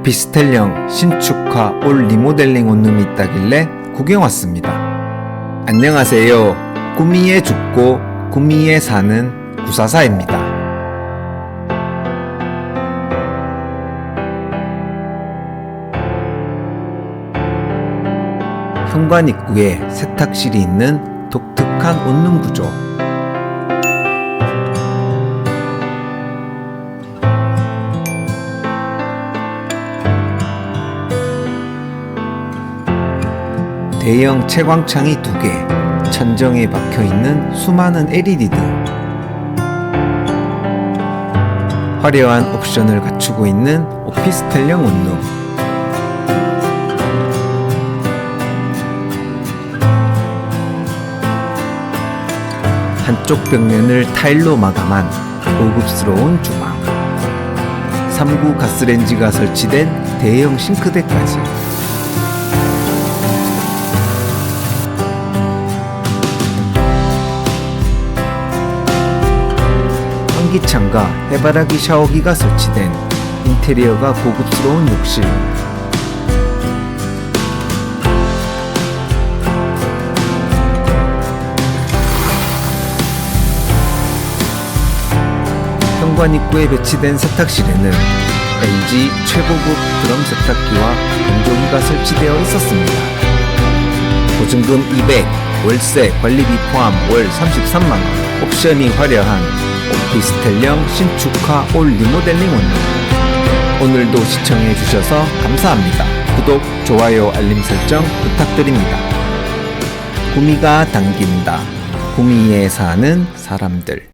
오피스텔형 신축화 올 리모델링 원룸이 있다길래 구경 왔습니다. 안녕하세요. 구미에 죽고 구미에 사는 구사사입니다. 현관 입구에 세탁실이 있는 독특한 원룸 구조. 대형 채광창이 두 개, 천정에 박혀 있는 수많은 LED 등 화려한 옵션을 갖추고 있는 오피스텔형 원룸. 한쪽 벽면을 타일로 마감한 고급스러운 주방. 3구 가스렌지가 설치된 대형 싱크대까지. 환기창과 해바라기 샤워기가 설치된 인테리어가 고급스러운 욕실. 현관 입구에 배치된 세탁실에는 LG 최고급 드럼 세탁기와 건조기가 설치되어 있었습니다. 보증금 200, 월세 관리비 포함 월 33만원, 옵션이 화려한 오피스텔형 신축화 올 리모델링 원룸. 오늘도 시청해주셔서 감사합니다. 구독, 좋아요, 알림 설정 부탁드립니다. 구미가 당긴다. 구미에 사는 사람들.